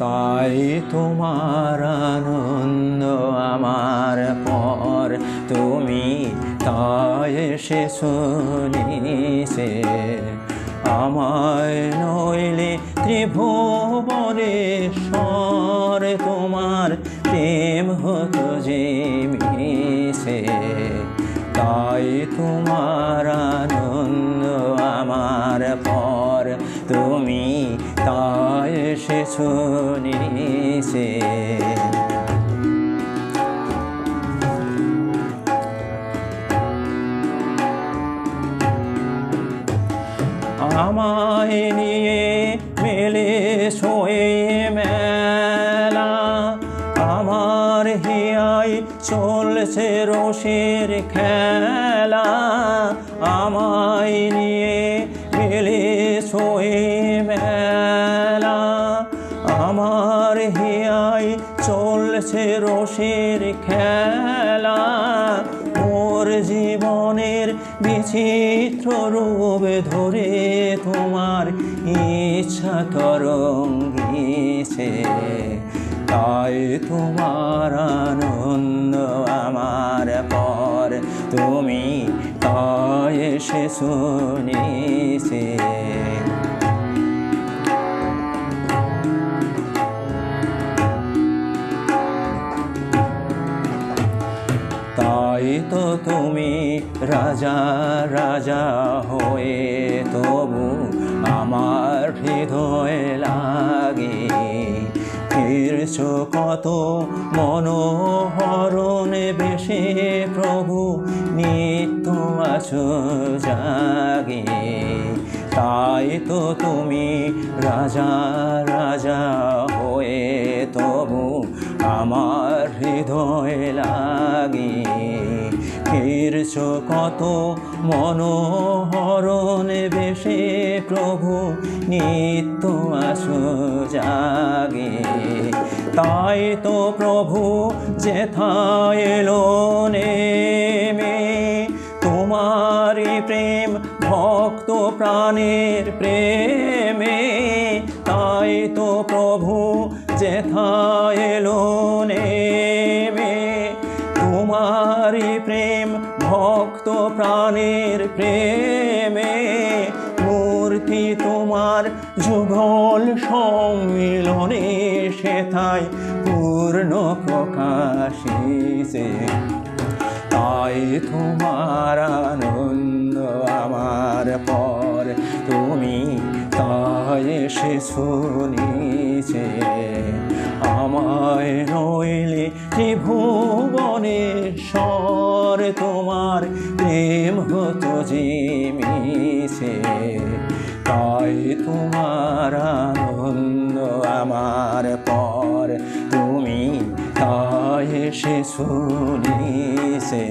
তাই তোমার আনন্দ আমার পর। তুমি তাই এসে শুনিছে আমায় নইলে ত্রিভুবনে স্বর তোমার প্রেম হতো যে মিশে তাই তোমার আনন্দ সে শুনিছে আমায় নিয়ে মেলে শোয়ে মেলা, আমার হিয়াই চলছে খেলা, আমায় নিয়ে মেলে শোয়ে মেলা। চলছে রোষের খেলা। মোর জীবনের বিচিত্র রূপ ধরে তোমার ইচ্ছা তরঙ্গিছে। তাই তোমার আনন্দ আমার পর, তুমি তাই এসে শুনিছে। তাই তো তুমি রাজা রাজা হয়ে তবু আমার হৃদয় লাগে। ফিরছ কত মনোহরণে বেশি প্রভু, নিত্য আছো জাগে। তাই তো তুমি রাজা রাজা হয়ে তবু আমার হৃদয় লাগে। ফিরছ কত মনোহরণে বেশে প্রভু নিত্য আসো জাগে। তাই তো প্রভু যেথায় এলো নেমে তোমারই প্রেম ভক্ত প্রাণের প্রেমে। তাই তো প্রভু যেথায় এলো নেমে তোমারই প্রেম, ভক্ত প্রাণের প্রেমে। মূর্তি তোমার যুগল সম্মিলনে সেথায় পূর্ণ প্রকাশিছে তাই তোমার আনন্দ আমার তুমি তাই সে শুনিছে, আমায় নইলে ত্রিভুবনে স্বর তোমার প্রেম হতো যে মিছে। তাই তোমার আনন্দ আমার পর, তুমি তাই সে শুনিছে।